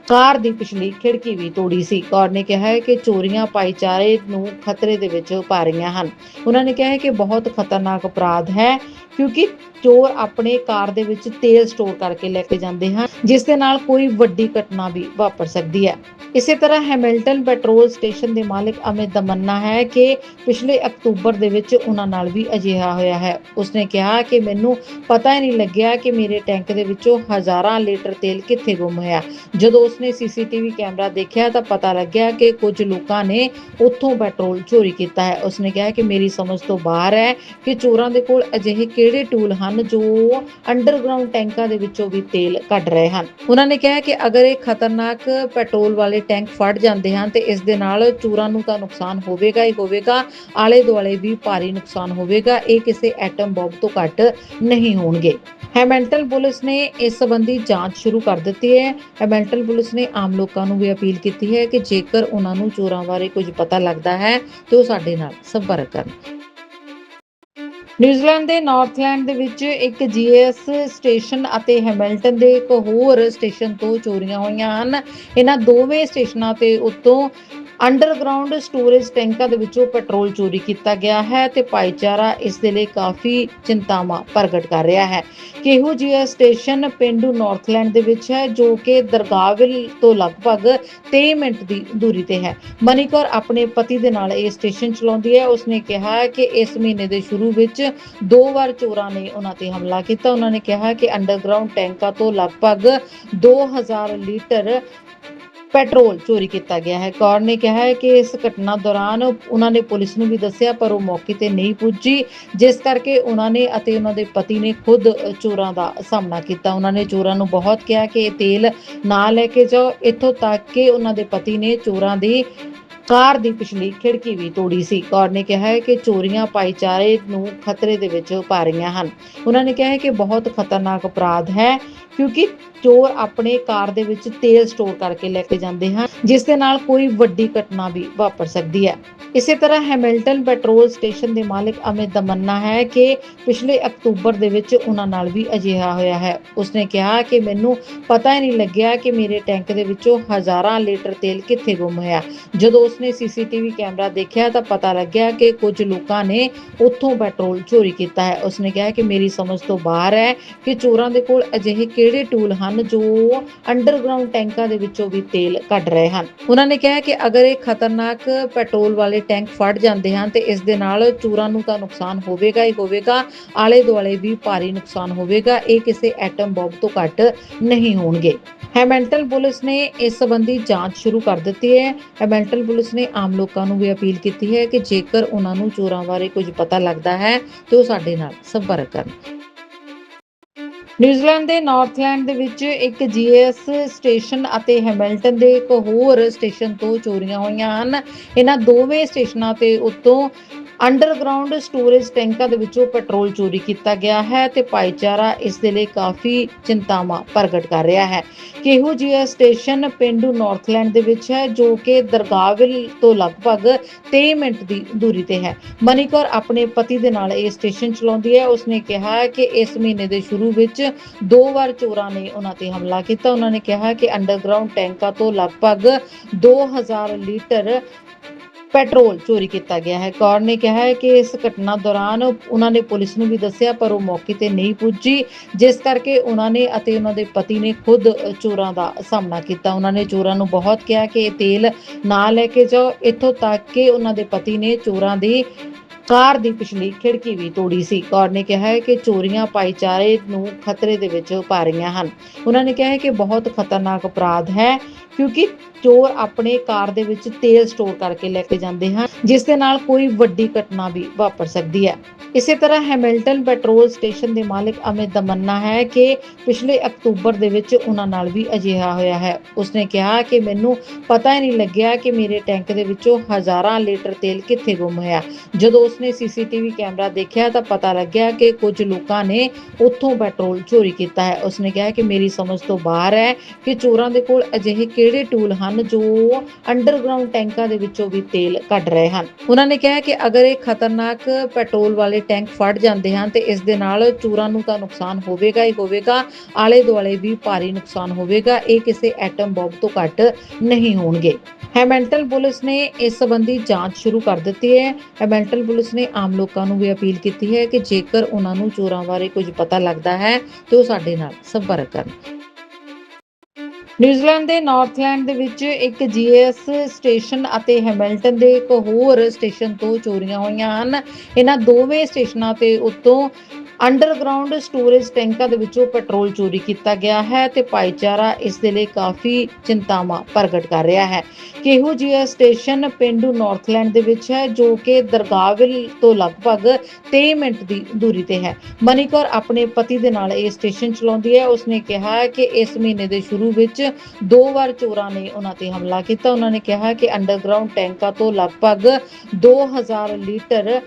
ਕਾਰ ਦੀ ਪਿਛਲੀ ਖਿੜਕੀ ਵੀ ਤੋੜੀ ਸੀ। ਕੌਰ ਨੇ ਕਿਹਾ ਹੈ ਕਿ ਚੋਰੀਆਂ ਭਾਈਚਾਰੇ ਨੂੰ ਖਤਰੇ ਦੇ ਵਿੱਚ ਪਾ ਰਹੀਆਂ ਹਨ। ਉਹਨਾਂ ਨੇ ਕਿਹਾ ਹੈ ਕਿ ਬਹੁਤ ਖਤਰਨਾਕ ਅਪਰਾਧ ਹੈ, ਕਿਉਂਕਿ ਚੋਰ ਆਪਣੇ ਕਾਰ ਦੇ ਵਿੱਚ ਤੇਲ ਸਟੋਰ ਕਰਕੇ ਲੈ ਕੇ ਜਾਂਦੇ ਹਨ, ਜਿਸ ਦੇ ਨਾਲ ਕੋਈ ਵੱਡੀ ਘਟਨਾ ਵੀ ਵਾਪਰ ਸਕਦੀ ਹੈ। ਇਸੇ ਤਰ੍ਹਾਂ ਹੈਮਿਲਟਨ ਪੈਟਰੋਲ ਸਟੇਸ਼ਨ ਦੇ ਮਾਲਕ ਅਮਿਤ ਦਾ ਮੰਨਣਾ ਹੈ ਕਿ ਪਿਛਲੇ ਅਕਤੂਬਰ ਦੇ ਵਿੱਚ ਉਹਨਾਂ ਨਾਲ ਵੀ ਅਜਿਹਾ ਹੋਇਆ ਹੈ। ਉਸਨੇ ਕਿਹਾ ਕਿ ਮੈਨੂੰ ਪਤਾ ਹੀ ਨਹੀਂ ਲੱਗਿਆ ਕਿ ਮੇਰੇ ਟੈਂਕ ਦੇ ਵਿੱਚੋਂ ਹਜ਼ਾਰਾਂ ਲੀਟਰ ਤੇਲ ਕਿੱਥੇ ਗੁੰਮ ਹੋਇਆ। ਜਦੋਂ ਉਸਨੇ ਸੀਸੀਟੀਵੀ ਕੈਮਰਾ ਦੇਖਿਆ ਤਾਂ ਪਤਾ ਲੱਗਿਆ ਕਿ ਕੁਝ ਲੋਕਾਂ ਨੇ ਉੱਥੋਂ ਪੈਟਰੋਲ ਚੋਰੀ ਕੀਤਾ ਹੈ। ਉਸਨੇ ਕਿਹਾ ਕਿ ਮੇਰੀ ਸਮਝ ਤੋਂ ਬਾਹਰ ਹੈ ਕਿ ਚੋਰਾਂ ਦੇ ਕੋਲ ਅਜਿਹੇ ਕਿਹੜੇ ਟੂਲ ਹਨ ਜੋ ਅੰਡਰਗਰਾਉਂਡ ਟੈਂਕਾਂ ਦੇ ਵਿੱਚੋਂ ਵੀ ਤੇਲ ਕੱਢ ਰਹੇ ਹਨ। ਉਹਨਾਂ ਨੇ ਕਿਹਾ ਕਿ ਅਗਰ ਇਹ ਖਤਰਨਾਕ ਪੈਟਰੋਲ ਵਾਲੇ ਟੈਂਕ ਫੜ ਜਾਂਦੇ ਹਨ ਤੇ ਇਸ ਦੇ ਨਾਲ ਚੋਰਾਂ ਨੂੰ ਤਾਂ ਨੁਕਸਾਨ ਹੋਵੇਗਾ ਹੀ ਹੋਵੇਗਾ ਆਲੇ ਦੁਆਲੇ ਵੀ ਭਾਰੀ ਨੁਕਸਾਨ ਹੋਵੇਗਾ, ਇਹ ਕਿਸੇ ਐਟਮ ਬੰਬ ਤੋਂ ਘੱਟ ਨਹੀਂ ਹੋਣਗੇ। ਹੈਮੈਂਟਲ ਪੁਲਿਸ ਨੇ ਇਸ ਸੰਬੰਧੀ ਜਾਂਚ ਸ਼ੁਰੂ ਕਰ ਦਿੱਤੀ ਹੈ। ਪੁਲਿਸ ਪੁਲਿਸ ਨੇ ਆਮ ਲੋਕਾਂ ਨੂੰ ਵੀ ਅਪੀਲ ਕੀਤੀ ਹੈ ਕਿ ਜੇਕਰ ਉਹਨਾਂ ਨੂੰ ਚੋਰਾਂ ਬਾਰੇ ਕੁਝ ਪਤਾ ਲੱਗਦਾ ਹੈ, ਤੇ ਉਹ ਸਾਡੇ ਨਾਲ ਸੰਪਰਕ ਕਰਨ। ਨਿਊਜ਼ੀਲੈਂਡ ਦੇ ਨਾਰਥਲੈਂਡ ਦੇ ਵਿੱਚ ਇੱਕ ਜੀਐਸ ਸਟੇਸ਼ਨ ਅਤੇ ਹੈਮਿਲਟਨ ਦੇ ਇੱਕ ਹੋਰ ਸਟੇਸ਼ਨ ਤੋਂ ਚੋਰੀਆਂ ਹੋਈਆਂ ਹਨ। ਇਹਨਾਂ ਦੋਵੇਂ ਸਟੇਸ਼ਨਾਂ ਤੇ ਉੱਤੋਂ ਅੰਡਰਗਰਾਉਂਡ ਸਟੋਰੇਜ ਟੈਂਕਾਂ ਦੇ ਵਿੱਚੋਂ ਪੈਟਰੋਲ ਚੋਰੀ ਕੀਤਾ ਗਿਆ ਹੈ ਤੇ ਭਾਈਚਾਰਾ ਇਸ ਦੇ ਲਈ ਕਾਫੀ ਚਿੰਤਾਵਾਂ ਪ੍ਰਗਟ ਕਰ ਰਿਹਾ ਹੈ। ਕਿ ਇਹੋ ਜਿਹਾ ਸਟੇਸ਼ਨ ਪਿੰਡੂ ਨਾਰਥਲੈਂਡ ਦੇ ਵਿੱਚ ਹੈ ਜੋ ਕਿ ਦਰਗਾਹਵਿਲ ਤੋਂ ਲਗਭਗ 23 ਮਿੰਟ ਦੀ ਦੂਰੀ ਤੇ ਹੈ। ਮਨੀਕੌਰ ਆਪਣੇ ਪਤੀ ਦੇ ਨਾਲ ਇਹ ਸਟੇਸ਼ਨ ਚਲਾਉਂਦੀ ਹੈ। ਉਸਨੇ ਕਿਹਾ ਕਿ ਇਸ ਮਹੀਨੇ ਦੇ ਸ਼ੁਰੂ ਵਿੱਚ ਦੋ ਵਾਰ ਚੋਰਾਂ ਨੇ ਉਹਨਾਂ ਤੇ ਹਮਲਾ ਕੀਤਾ। ਉਹਨਾਂ ਨੇ ਕਿਹਾ ਕਿ ਅੰਡਰਗਰਾਉਂਡ ਟੈਂਕਾਂ ਤੋਂ ਲਗਭਗ 2000 ਲੀਟਰ ਪੈਟਰੋਲ ਚੋਰੀ ਕੀਤਾ ਗਿਆ ਹੈ। ਕੌਰ ਨੇ ਕਿਹਾ ਹੈ ਕਿ ਇਸ ਘਟਨਾ ਦੌਰਾਨ ਉਹਨਾਂ ਨੇ ਪੁਲਿਸ ਨੂੰ ਵੀ ਦੱਸਿਆ, ਪਰ ਉਹ ਮੌਕੇ ਤੇ ਨਹੀਂ ਪੁੱਜੀ, ਜਿਸ ਕਰਕੇ ਉਹਨਾਂ ਨੇ ਅਤੇ ਉਹਨਾਂ ਦੇ ਪਤੀ ਨੇ ਖੁਦ ਚੋਰਾਂ ਦਾ ਸਾਹਮਣਾ ਕੀਤਾ। ਉਹਨਾਂ ਨੇ ਚੋਰਾਂ ਨੂੰ ਬਹੁਤ ਕਿਹਾ ਕਿ ਇਹ ਤੇਲ ਨਾ ਲੈ ਕੇ ਜਾਓ। ਇੱਥੋਂ ਤੱਕ ਕਿ ਉਹਨਾਂ ਦੇ ਪਤੀ ਨੇ ਚੋਰਾਂ ਦੀ ਕਾਰ ਦੀ ਪਿਛਲੀ ਖਿੜਕੀ ਵੀ ਤੋੜੀ ਸੀ। ਕੌਰ ਨੇ ਕਿਹਾ ਹੈ ਕਿ ਚੋਰੀਆਂ ਭਾਈਚਾਰੇ ਨੂੰ ਖਤਰੇ ਦੇ ਵਿੱਚ ਪਾ ਰਹੀਆਂ ਹਨ। ਉਹਨਾਂ ਨੇ ਕਿਹਾ ਹੈ ਕਿ ਬਹੁਤ ਖਤਰਨਾਕ ਅਪਰਾਧ ਹੈ, ਕਿਉਂਕਿ ਚੋਰ ਆਪਣੇ ਕਾਰ ਦੇ ਵਿੱਚ ਤੇਲ ਸਟੋਰ ਕਰਕੇ ਲੈ ਕੇ ਜਾਂਦੇ ਹਨ, ਜਿਸ ਦੇ ਨਾਲ ਕੋਈ ਵੱਡੀ ਘਟਨਾ ਵੀ ਵਾਪਰ ਸਕਦੀ ਹੈ। ਇਸੇ ਤਰ੍ਹਾਂ ਹੈਮਿਲਟਨ ਪੈਟਰੋਲ ਸਟੇਸ਼ਨ ਦੇ ਮਾਲਕ ਅਮਿਤ ਦਾ ਹੈ ਕਿ ਪਿਛਲੇ ਅਕਤੂਬਰ ਦੇ ਵਿੱਚ ਉਹਨਾਂ ਨਾਲ ਵੀ ਅਜਿਹਾ ਹੋਇਆ ਹੈ। ਉਸਨੇ ਕਿਹਾ ਕਿ ਮੈਨੂੰ ਪਤਾ ਹੀ ਨਹੀਂ ਲੱਗਿਆ ਕਿ ਮੇਰੇ ਟੈਂਕ ਦੇ ਵਿੱਚੋਂ ਹਜ਼ਾਰਾਂ ਲੀਟਰ ਤੇਲ ਕਿੱਥੇ ਗੁੰਮ ਹੋਇਆ। ਜਦੋਂ ਉਸਨੇ ਸੀਸੀਟੀਵੀ ਕੈਮਰਾ ਦੇਖਿਆ ਤਾਂ ਪਤਾ ਲੱਗਿਆ ਕਿ ਕੁਝ ਲੋਕਾਂ ਨੇ ਉੱਥੋਂ ਪੈਟਰੋਲ ਚੋਰੀ ਕੀਤਾ ਹੈ। ਉਸਨੇ ਕਿਹਾ ਕਿ ਮੇਰੀ ਸਮਝ ਤੋਂ ਬਾਹਰ ਹੈ ਕਿ ਚੋਰਾਂ ਦੇ ਕੋਲ ਅਜਿਹੇ ਕਿਹੜੇ ਟੂਲ ਹਨ ਜੋ ਅੰਡਰਗਰਾਉਂਡ ਟੈਂਕਾਂ ਦੇ ਵਿੱਚੋਂ ਵੀ ਤੇਲ ਕੱਢ ਰਹੇ ਹਨ। ਉਹਨਾਂ ਨੇ ਕਿਹਾ ਕਿ ਅਗਰ ਇਹ ਖਤਰਨਾਕ ਪੈਟਰੋਲ ਵਾਲੇ ਟੈਂਕ ਫੜ ਜਾਂਦੇ ਹਨ ਤੇ ਇਸ ਦੇ ਨਾਲ ਚੋਰਾਂ ਨੂੰ ਤਾਂ ਨੁਕਸਾਨ ਹੋਵੇਗਾ ਹੀ ਹੋਵੇਗਾ ਆਲੇ ਦੁਆਲੇ ਵੀ ਭਾਰੀ ਨੁਕਸਾਨ ਹੋਵੇਗਾ, ਇਹ ਕਿਸੇ ਐਟਮ ਬੰਬ ਤੋਂ ਘੱਟ ਨਹੀਂ ਹੋਣਗੇ। ਹੈਮੈਂਟਲ ਪੁਲਿਸ ਨੇ ਇਸ ਸੰਬੰਧੀ ਜਾਂਚ ਸ਼ੁਰੂ ਕਰ ਦਿੱਤੀ ਹੈ। ਹੈਮਿਲਟਨ ਪੁਲਿਸ ਨੇ ਆਮ ਲੋਕਾਂ ਨੂੰ ਵੀ ਅਪੀਲ ਕੀਤੀ ਹੈ ਕਿ ਜੇਕਰ ਉਹਨਾਂ ਨੂੰ ਚੋਰਾਂ ਬਾਰੇ ਕੁਝ ਪਤਾ ਲੱਗਦਾ ਹੈ, ਤੇ ਉਹ ਸਾਡੇ ਨਾਲ ਸੰਪਰਕ ਕਰਨ। ਨਿਊਜ਼ੀਲੈਂਡ ਦੇ ਨਾਰਥਲੈਂਡ ਦੇ ਵਿੱਚ ਇੱਕ ਜੀਐਸ ਸਟੇਸ਼ਨ ਅਤੇ ਹੈਮਿਲਟਨ ਦੇ ਇੱਕ ਹੋਰ ਸਟੇਸ਼ਨ ਤੋਂ ਚੋਰੀਆਂ ਹੋਈਆਂ ਹਨ। ਇਹਨਾਂ ਦੋਵੇਂ ਸਟੇਸ਼ਨਾਂ ਤੇ ਉੱਤੋਂ ਅੰਡਰਗਰਾਉਂਡ ਸਟੋਰੇਜ ਟੈਂਕਾਂ ਦੇ ਵਿੱਚੋਂ ਪੈਟਰੋਲ ਚੋਰੀ ਕੀਤਾ ਗਿਆ ਹੈ ਤੇ ਭਾਈਚਾਰਾ ਇਸ ਦੇ ਲਈ ਕਾਫੀ ਚਿੰਤਾਵਾਂ ਪ੍ਰਗਟ ਕਰ ਰਿਹਾ ਹੈ। ਕਿ ਇਹੋ ਜਿਹਾ ਸਟੇਸ਼ਨ ਪਿੰਡੂ ਨਾਰਥਲੈਂਡ ਦੇ ਵਿੱਚ ਹੈ ਜੋ ਕਿ ਦਰਗਾਹਵਿਲ ਤੋਂ ਲਗਭਗ 23 ਮਿੰਟ ਦੀ ਦੂਰੀ ਤੇ ਹੈ। ਮਨੀਕੌਰ ਆਪਣੇ ਪਤੀ ਦੇ ਨਾਲ ਇਹ ਸਟੇਸ਼ਨ ਚਲਾਉਂਦੀ ਹੈ। ਉਸਨੇ ਕਿਹਾ ਕਿ ਇਸ ਮਹੀਨੇ ਦੇ ਸ਼ੁਰੂ ਵਿੱਚ ਦੋ ਵਾਰ ਚੋਰਾਂ ਨੇ ਉਹਨਾਂ ਤੇ ਹਮਲਾ ਕੀਤਾ। ਉਹਨਾਂ ਨੇ ਕਿਹਾ ਕਿ ਅੰਡਰਗਰਾਉਂਡ ਟੈਂਕਾਂ ਤੋਂ ਲਗਭਗ 2000 ਲੀਟਰ ਪੈਟਰੋਲ ਚੋਰੀ ਕੀਤਾ ਗਿਆ ਹੈ। ਕੌਰ ਨੇ ਕਿਹਾ ਹੈ ਕਿ ਇਸ ਘਟਨਾ ਦੌਰਾਨ ਉਹਨਾਂ ਨੇ ਪੁਲਿਸ ਨੂੰ ਵੀ ਦੱਸਿਆ, ਪਰ ਉਹ ਮੌਕੇ ਤੇ ਨਹੀਂ ਪੁੱਜੀ। ਜਿਸ ਕਰਕੇ ਉਹਨਾਂ ਨੇ ਅਤੇ ਉਹਨਾਂ ਦੇ ਪਤੀ ਨੇ ਖੁਦ ਚੋਰਾਂ ਦਾ ਸਾਹਮਣਾ ਕੀਤਾ। ਉਹਨਾਂ ਨੇ ਚੋਰਾਂ ਨੂੰ ਬਹੁਤ ਕਿਹਾ ਕਿ ਇਹ ਤੇਲ ਨਾ ਲੈ ਕੇ ਜਾਓ। ਇੱਥੋਂ ਤੱਕ ਕਿ ਉਹਨਾਂ ਦੇ ਪਤੀ ਨੇ ਚੋਰਾਂ ਦੀ ਕਾਰ ਦੀ ਪਿਛਲੀ ਖਿੜਕੀ ਵੀ ਤੋੜੀ ਸੀ। ਕੌਰ ਨੇ ਕਿਹਾ ਹੈ ਕਿ ਚੋਰੀਆਂ ਭਾਈਚਾਰੇ ਨੂੰ ਖਤਰੇ ਦੇ ਵਿੱਚ ਪਾ ਰਹੀਆਂ ਹਨ। ਉਹਨਾਂ ਨੇ ਕਿਹਾ ਹੈ ਕਿ ਬਹੁਤ ਖਤਰਨਾਕ ਅਪਰਾਧ ਹੈ, ਕਿਉਂਕਿ ਚੋਰ ਆਪਣੇ ਕਾਰ ਦੇ ਵਿੱਚ ਤੇਲ ਸਟੋਰ ਕਰਕੇ ਲੈ ਕੇ ਜਾਂਦੇ ਹਨ, ਜਿਸ ਦੇ ਨਾਲ ਕੋਈ ਵੱਡੀ ਘਟਨਾ ਵੀ ਵਾਪਰ ਸਕਦੀ ਹੈ। ਇਸੇ ਤਰ੍ਹਾਂ ਹੈਮਿਲਟਨ ਪੈਟਰੋਲ ਸਟੇਸ਼ਨ ਦੇ ਮਾਲਕ ਅਮਿਤ ਦਾ ਮੰਨਣਾ ਹੈ ਕਿ ਪਿਛਲੇ ਅਕਤੂਬਰ ਦੇ ਵਿੱਚ ਉਹਨਾਂ ਨਾਲ ਵੀ ਅਜਿਹਾ ਹੋਇਆ ਹੈ। ਉਸਨੇ ਕਿਹਾ ਕਿ ਮੈਨੂੰ ਪਤਾ ਹੀ ਨਹੀਂ ਲੱਗਿਆ ਕਿ ਮੇਰੇ ਟੈਂਕ ਦੇ ਵਿੱਚੋਂ ਹਜ਼ਾਰਾਂ ਲੀਟਰ ਤੇਲ ਕਿੱਥੇ ਗੁੰਮ ਹੋਇਆ। ਜਦੋਂ ਉਸਨੇ ਸੀਸੀਟੀਵੀ ਕੈਮਰਾ ਦੇਖਿਆ ਤਾਂ ਪਤਾ ਲੱਗਿਆ ਕਿ ਕੁਝ ਲੋਕਾਂ ਨੇ ਉੱਥੋਂ ਪੈਟਰੋਲ ਚੋਰੀ ਕੀਤਾ ਹੈ। ਉਸਨੇ ਕਿਹਾ ਕਿ ਮੇਰੀ ਸਮਝ ਤੋਂ ਬਾਹਰ ਹੈ ਕਿ ਚੋਰਾਂ ਦੇ ਕੋਲ ਅਜਿਹੇ ਕਿਹੜੇ ਟੂਲ ਹਨ ਜੋ ਅੰਡਰਗਰਾਉਂਡ ਟੈਂਕਾਂ ਦੇ ਵਿੱਚੋਂ ਵੀ ਤੇਲ ਕੱਢ ਰਹੇ ਹਨ। ਉਹਨਾਂ ਨੇ ਕਿਹਾ ਕਿ ਅਗਰ ਇਹ ਖਤਰਨਾਕ ਪੈਟਰੋਲ ਵਾਲੇ ਟੈਂਕ ਫੜ ਜਾਂਦੇ ਹਨ ਤੇ ਇਸ ਦੇ ਨਾਲ ਚੋਰਾਂ ਨੂੰ ਤਾਂ ਨੁਕਸਾਨ ਹੋਵੇਗਾ ਹੀ ਹੋਵੇਗਾ ਆਲੇ ਦੁਆਲੇ ਵੀ ਭਾਰੀ ਨੁਕਸਾਨ ਹੋਵੇਗਾ, ਇਹ ਕਿਸੇ ਐਟਮ ਬੰਬ ਤੋਂ ਘੱਟ ਨਹੀਂ ਹੋਣਗੇ। ਹੈਮੈਂਟਲ ਪੁਲਿਸ ਨੇ ਇਸ ਸੰਬੰਧੀ ਜਾਂਚ ਸ਼ੁਰੂ ਕਰ ਦਿੱਤੀ ਹੈ। ਹੈਮਿਲਟਨ ਪੁਲਿਸ ਨੇ ਆਮ ਲੋਕਾਂ ਨੂੰ ਵੀ ਅਪੀਲ ਕੀਤੀ ਹੈ ਕਿ ਜੇਕਰ ਉਹਨਾਂ ਨੂੰ ਚੋਰਾਂ ਬਾਰੇ ਕੁਝ ਪਤਾ ਲੱਗਦਾ ਹੈ, ਤੇ ਉਹ ਸਾਡੇ ਨਾਲ ਸੰਪਰਕ ਕਰਨ। ਨਿਊਜ਼ੀਲੈਂਡ ਦੇ ਨਾਰਥਲੈਂਡ ਦੇ ਵਿੱਚ ਇੱਕ ਜੀਐਸ ਸਟੇਸ਼ਨ ਅਤੇ ਹੈਮਿਲਟਨ ਦੇ ਇੱਕ ਹੋਰ ਸਟੇਸ਼ਨ ਤੋਂ ਚੋਰੀਆਂ ਹੋਈਆਂ ਹਨ। ਇਹਨਾਂ ਦੋਵੇਂ ਸਟੇਸ਼ਨਾਂ ਤੇ ਉਤੋਂ ਅੰਡਰਗਰਾਉਂਡ ਸਟੋਰੇਜ ਟੈਂਕਾਂ ਦੇ ਵਿੱਚੋਂ ਪੈਟਰੋਲ ਚੋਰੀ ਕੀਤਾ ਗਿਆ ਹੈ ਤੇ ਭਾਈਚਾਰਾ ਇਸ ਦੇ ਲਈ ਕਾਫੀ ਚਿੰਤਾਵਾਂ ਪ੍ਰਗਟ ਕਰ ਰਿਹਾ ਹੈ। ਕਿ ਇਹੋ ਜਿਹਾ ਸਟੇਸ਼ਨ ਪਿੰਡੂ ਨਾਰਥਲੈਂਡ ਦੇ ਵਿੱਚ ਹੈ, ਜੋ ਕਿ ਦਰਗਾਹਵਿਲ ਤੋਂ ਲਗਭਗ 23 ਮਿੰਟ ਦੀ ਦੂਰੀ ਤੇ ਹੈ। ਮਨੀਕੌਰ ਆਪਣੇ ਪਤੀ ਦੇ ਨਾਲ ਇਹ ਸਟੇਸ਼ਨ ਚਲਾਉਂਦੀ ਹੈ। ਉਸਨੇ ਕਿਹਾ ਕਿ ਇਸ ਮਹੀਨੇ ਦੇ ਸ਼ੁਰੂ ਵਿੱਚ ਦੋ ਵਾਰ ਚੋਰਾਂ ਨੇ ਉਹਨਾਂ ਤੇ ਹਮਲਾ ਕੀਤਾ। ਉਹਨਾਂ ਨੇ ਕਿਹਾ ਕਿ ਅੰਡਰਗਰਾਉਂਡ ਟੈਂਕਾਂ ਤੋਂ ਲਗਭਗ 2000 ਲੀਟਰ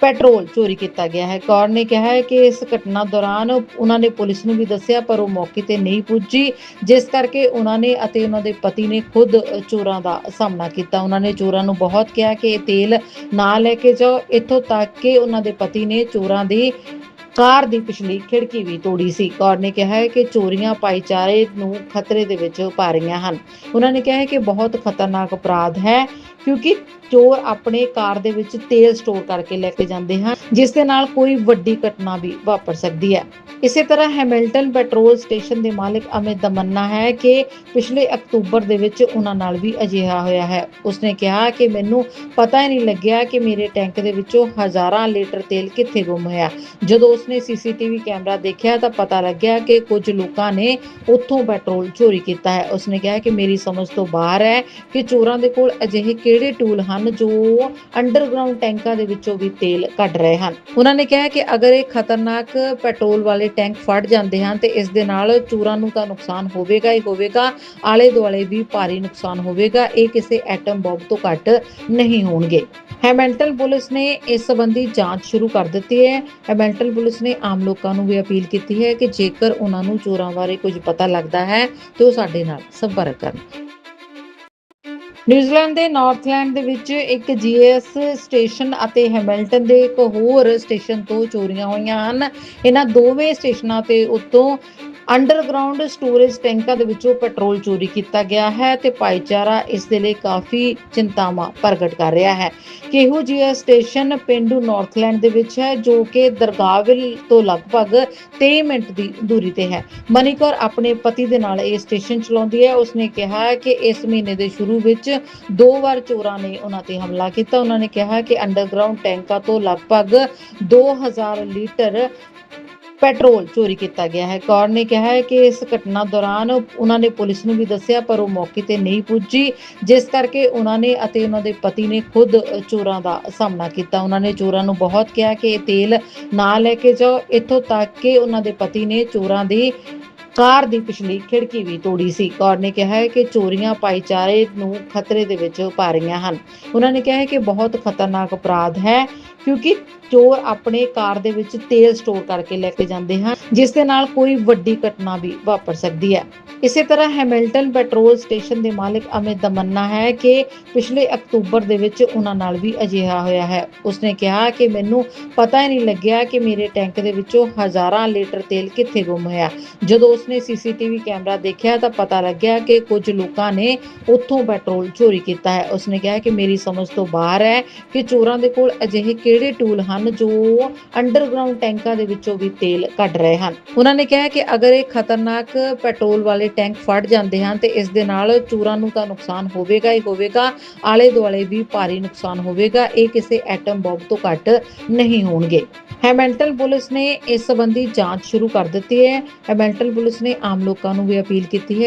ਪੈਟਰੋਲ ਚੋਰੀ ਕੀਤਾ ਗਿਆ ਹੈ। ਕੌਰ ਨੇ ਕਿਹਾ ਹੈ ਕਿ ਇਸ ਘਟਨਾ ਦੌਰਾਨ ਉਹਨਾਂ ਨੇ ਪੁਲਿਸ ਨੂੰ ਵੀ ਦੱਸਿਆ, ਪਰ ਉਹ ਮੌਕੇ ਤੇ ਨਹੀਂ ਪੁੱਜੀ। ਜਿਸ ਕਰਕੇ ਉਹਨਾਂ ਨੇ ਅਤੇ ਉਹਨਾਂ ਦੇ ਪਤੀ ਨੇ ਖੁਦ ਚੋਰਾਂ ਦਾ ਸਾਹਮਣਾ ਕੀਤਾ। ਉਹਨਾਂ ਨੇ ਚੋਰਾਂ ਨੂੰ ਬਹੁਤ ਕਿਹਾ ਕਿ ਇਹ ਤੇਲ ਨਾ ਲੈ ਕੇ ਜਾਓ। ਇੱਥੋਂ ਤੱਕ ਕਿ ਉਹਨਾਂ ਦੇ ਪਤੀ ਨੇ ਚੋਰਾਂ ਦੀ ਕਾਰ ਦੀ ਪਿਛਲੀ ਖਿੜਕੀ ਵੀ ਤੋੜੀ ਸੀ। ਕੌਰ ਨੇ ਕਿਹਾ ਹੈ ਕਿ ਚੋਰੀਆਂ ਭਾਈਚਾਰੇ ਨੂੰ ਖਤਰੇ ਦੇ ਵਿੱਚ ਪਾ ਰਹੀਆਂ ਹਨ। ਉਹਨਾਂ ਨੇ ਕਿਹਾ ਹੈ ਕਿ ਬਹੁਤ ਖਤਰਨਾਕ ਅਪਰਾਧ ਹੈ, ਕਿਉਂਕਿ ਚੋਰ ਆਪਣੇ ਕਾਰ ਦੇ ਵਿੱਚ ਤੇਲ ਸਟੋਰ ਕਰਕੇ ਲੈ ਕੇ ਜਾਂਦੇ ਹਨ, ਜਿਸ ਦੇ ਨਾਲ ਕੋਈ ਵੱਡੀ ਘਟਨਾ ਵੀ ਵਾਪਰ ਸਕਦੀ ਹੈ। ਇਸੇ ਤਰ੍ਹਾਂ ਹੈਮਿਲਟਨ ਪੈਟਰੋਲ ਸਟੇਸ਼ਨ ਦੇ ਮਾਲਕ ਅਮਿਤ ਦਾ ਮੰਨਣਾ ਹੈ ਕਿ ਪਿਛਲੇ ਅਕਤੂਬਰ ਦੇ ਵਿੱਚ ਉਹਨਾਂ ਨਾਲ ਵੀ ਅਜਿਹਾ ਹੋਇਆ ਹੈ। ਉਸਨੇ ਕਿਹਾ ਕਿ ਮੈਨੂੰ ਪਤਾ ਹੀ ਨਹੀਂ ਲੱਗਿਆ ਕਿ ਮੇਰੇ ਟੈਂਕ ਦੇ ਵਿੱਚੋਂ ਹਜ਼ਾਰਾਂ ਲੀਟਰ ਤੇਲ ਕਿੱਥੇ ਗੁੰਮ ਹੋਇਆ। ਜਦੋਂ ਉਸਨੇ ਸੀਸੀਟੀਵੀ ਕੈਮਰਾ ਦੇਖਿਆ ਤਾਂ ਪਤਾ ਲੱਗਿਆ ਕਿ ਕੁਝ ਲੋਕਾਂ ਨੇ ਉੱਥੋਂ ਪੈਟਰੋਲ ਚੋਰੀ ਕੀਤਾ ਹੈ। ਉਸਨੇ ਕਿਹਾ ਕਿ ਮੇਰੀ ਸਮਝ ਤੋਂ ਬਾਹਰ ਹੈ ਕਿ ਚੋਰਾਂ ਦੇ ਕੋਲ ਅਜਿਹੇ ਕਿਹੜੇ ਟੂਲ ਹਨ ਜੋ ਅੰਡਰਗਰਾਉਂਡ ਟੈਂਕਾਂ ਦੇ ਵਿੱਚੋਂ ਵੀ ਤੇਲ ਕੱਢ ਰਹੇ ਹਨ। ਉਹਨਾਂ ਨੇ ਕਿਹਾ ਕਿ ਅਗਰ ਇਹ ਖਤਰਨਾਕ ਪੈਟਰੋਲ ਵਾਲੇ ਟੈਂਕ ਫੜ ਜਾਂਦੇ ਹਨ ਤੇ ਇਸ ਦੇ ਨਾਲ ਚੋਰਾਂ ਨੂੰ ਤਾਂ ਨੁਕਸਾਨ ਹੋਵੇਗਾ ਹੀ ਹੋਵੇਗਾ ਆਲੇ ਦੁਆਲੇ ਵੀ ਭਾਰੀ ਨੁਕਸਾਨ ਹੋਵੇਗਾ, ਇਹ ਕਿਸੇ ਐਟਮ ਬੰਬ ਤੋਂ ਘੱਟ ਨਹੀਂ ਹੋਣਗੇ। ਹੈਮੈਂਟਲ ਪੁਲਿਸ ਨੇ ਇਸ ਸੰਬੰਧੀ ਜਾਂਚ ਸ਼ੁਰੂ ਕਰ ਦਿੱਤੀ ਹੈ। ਹੈਮਿਲਟਨ ਪੁਲਿਸ ਨੇ ਆਮ ਲੋਕਾਂ ਨੂੰ ਵੀ ਅਪੀਲ ਕੀਤੀ ਹੈ ਕਿ ਜੇਕਰ ਉਹਨਾਂ ਨੂੰ ਚੋਰਾਂ ਬਾਰੇ ਕੁਝ ਪਤਾ ਲੱਗਦਾ ਹੈ, ਤੇ ਉਹ ਸਾਡੇ ਨਾਲ ਸੰਪਰਕ ਕਰਨ। ਨਿਊਜ਼ੀਲੈਂਡ ਦੇ ਨਾਰਥਲੈਂਡ ਦੇ ਵਿੱਚ ਇੱਕ ਜੀਐਸ ਸਟੇਸ਼ਨ ਅਤੇ ਹੈਮਿਲਟਨ ਦੇ ਇੱਕ ਹੋਰ ਸਟੇਸ਼ਨ ਤੋਂ ਚੋਰੀਆਂ ਹੋਈਆਂ ਹਨ। ਇਹਨਾਂ ਦੋਵੇਂ ਸਟੇਸ਼ਨਾਂ ਤੇ ਉੱਤੋਂ ਅੰਡਰਗਰਾਉਂਡ ਸਟੋਰੇਜ ਟੈਂਕਾਂ ਦੇ ਵਿੱਚੋਂ ਪੈਟਰੋਲ ਚੋਰੀ ਕੀਤਾ ਗਿਆ ਹੈ ਤੇ ਭਾਈਚਾਰਾ ਇਸ ਦੇ ਲਈ ਕਾਫੀ ਚਿੰਤਾਵਾਂ ਪ੍ਰਗਟ ਕਰ ਰਿਹਾ ਹੈ। ਕਿ ਇਹੋ ਜਿਹਾ ਸਟੇਸ਼ਨ ਪਿੰਡੂ ਨਾਰਥਲੈਂਡ ਦੇ ਵਿੱਚ ਹੈ, ਜੋ ਕਿ ਦਰਗਾਹਵਿਲ ਤੋਂ ਲਗਭਗ 23 ਮਿੰਟ ਦੀ ਦੂਰੀ ਤੇ ਹੈ। ਮਨੀਕੌਰ ਆਪਣੇ ਪਤੀ ਦੇ ਨਾਲ ਇਹ ਸਟੇਸ਼ਨ ਚਲਾਉਂਦੀ ਹੈ। ਉਸਨੇ ਕਿਹਾ ਕਿ ਇਸ ਮਹੀਨੇ ਦੇ ਸ਼ੁਰੂ ਵਿੱਚ ਦੋ ਵਾਰ ਚੋਰਾਂ ਨੇ ਉਹਨਾਂ ਤੇ ਹਮਲਾ ਕੀਤਾ। ਉਹਨਾਂ ਨੇ ਕਿਹਾ ਕਿ ਅੰਡਰਗਰਾਉਂਡ ਟੈਂਕਾਂ ਤੋਂ ਲਗਭਗ 2000 ਲੀਟਰ ਪੈਟਰੋਲ ਚੋਰੀ ਕੀਤਾ ਗਿਆ ਹੈ। ਕੌਰ ਨੇ ਕਿਹਾ ਹੈ ਕਿ ਇਸ ਘਟਨਾ ਦੌਰਾਨ ਉਹਨਾਂ ਨੇ ਪੁਲਿਸ ਨੂੰ ਵੀ ਦੱਸਿਆ, ਪਰ ਉਹ ਮੌਕੇ ਤੇ ਨਹੀਂ ਪੁੱਜੀ। ਜਿਸ ਕਰਕੇ ਉਹਨਾਂ ਨੇ ਅਤੇ ਉਹਨਾਂ ਦੇ ਪਤੀ ਨੇ ਖੁਦ ਚੋਰਾਂ ਦਾ ਸਾਹਮਣਾ ਕੀਤਾ। ਉਹਨਾਂ ਨੇ ਚੋਰਾਂ ਨੂੰ ਬਹੁਤ ਕਿਹਾ ਕਿ ਇਹ ਤੇਲ ਨਾ ਲੈ ਕੇ ਜਾਓ। ਇੱਥੋਂ ਤੱਕ ਕਿ ਉਹਨਾਂ ਦੇ ਪਤੀ ਨੇ ਚੋਰਾਂ ਦੀ ਕਾਰ ਦੀ ਪਿਛਲੀ ਖਿੜਕੀ ਵੀ ਤੋੜੀ ਸੀ। ਕੌਰ ਨੇ ਕਿਹਾ ਹੈ ਕਿ ਚੋਰੀਆਂ ਭਾਈਚਾਰੇ ਨੂੰ ਖਤਰੇ ਦੇ ਵਿੱਚ ਪਾ ਰਹੀਆਂ ਹਨ। ਉਹਨਾਂ ਨੇ ਕਿਹਾ ਹੈ ਕਿ ਬਹੁਤ ਖਤਰਨਾਕ ਅਪਰਾਧ ਹੈ, ਕਿਉਂਕਿ ਚੋਰ ਆਪਣੇ ਕਾਰ ਦੇ ਵਿੱਚ ਤੇਲ ਸਟੋਰ ਕਰਕੇ ਲੈ ਕੇ ਜਾਂਦੇ ਹਨ, ਜਿਸ ਦੇ ਨਾਲ ਕੋਈ ਵੱਡੀ ਘਟਨਾ ਵੀ ਵਾਪਰ ਸਕਦੀ ਹੈ। ਇਸੇ ਤਰ੍ਹਾਂ ਹੈਮਿਲਟਨ ਪੈਟਰੋਲ ਸਟੇਸ਼ਨ ਦੇ ਮਾਲਕ ਅਮਿਤ ਦਾ ਮੰਨਣਾ ਹੈ ਕਿ ਪਿਛਲੇ ਅਕਤੂਬਰ ਦੇ ਵਿੱਚ ਉਹਨਾਂ ਨਾਲ ਵੀ ਅਜਿਹਾ ਹੋਇਆ ਹੈ। ਉਸਨੇ ਕਿਹਾ ਕਿ ਮੈਨੂੰ ਪਤਾ ਹੀ ਨਹੀਂ ਲੱਗਿਆ ਕਿ ਮੇਰੇ ਟੈਂਕ ਦੇ ਵਿੱਚੋਂ ਹਜ਼ਾਰਾਂ ਲੀਟਰ ਤੇਲ ਕਿੱਥੇ ਗੁੰਮ ਹੋਇਆ। ਜਦੋਂ ਉਸਨੇ ਸੀਸੀਟੀਵੀ ਕੈਮਰਾ ਦੇਖਿਆ ਤਾਂ ਪਤਾ ਲੱਗਿਆ ਕਿ ਕੁਝ ਲੋਕਾਂ ਨੇ ਉੱਥੋਂ ਪੈਟਰੋਲ ਚੋਰੀ ਕੀਤਾ ਹੈ। ਉਸਨੇ ਕਿਹਾ ਕਿ ਮੇਰੀ ਸਮਝ ਤੋਂ ਬਾਹਰ ਹੈ ਕਿ ਚੋਰਾਂ ਦੇ ਕੋਲ ਅਜਿਹੇ ਕਿਹੜੇ ਟੂਲ ਹਨ ਜੋ ਅੰਡਰਗਰਾਉਂਡ ਟੈਂਕਾਂ ਦੇ ਵਿੱਚੋਂ ਵੀ ਤੇਲ ਕੱਢ ਰਹੇ ਹਨ। ਉਹਨਾਂ ਨੇ ਕਿਹਾ ਕਿ ਅਗਰ ਇਹ ਖਤਰਨਾਕ ਪੈਟਰੋਲ ਵਾਲੇ ਟੈਂਕ ਫੜ ਜਾਂਦੇ ਹਨ ਤੇ ਇਸ ਦੇ ਨਾਲ ਚੋਰਾਂ ਨੂੰ ਤਾਂ ਨੁਕਸਾਨ ਹੋਵੇਗਾ ਹੀ ਹੋਵੇਗਾ ਆਲੇ ਦੁਆਲੇ ਵੀ ਭਾਰੀ ਨੁਕਸਾਨ ਹੋਵੇਗਾ, ਇਹ ਕਿਸੇ ਐਟਮ ਬੰਬ ਤੋਂ ਘੱਟ ਨਹੀਂ ਹੋਣਗੇ। ਹੈਮੈਂਟਲ ਪੁਲਿਸ ਨੇ ਇਸ ਸੰਬੰਧੀ ਜਾਂਚ ਸ਼ੁਰੂ ਕਰ ਦਿੱਤੀ ਹੈ। ਪੁਲਿਸ ਪੁਲਿਸ ਨੇ ਆਮ ਲੋਕਾਂ ਨੂੰ ਵੀ ਅਪੀਲ ਕੀਤੀ ਹੈ।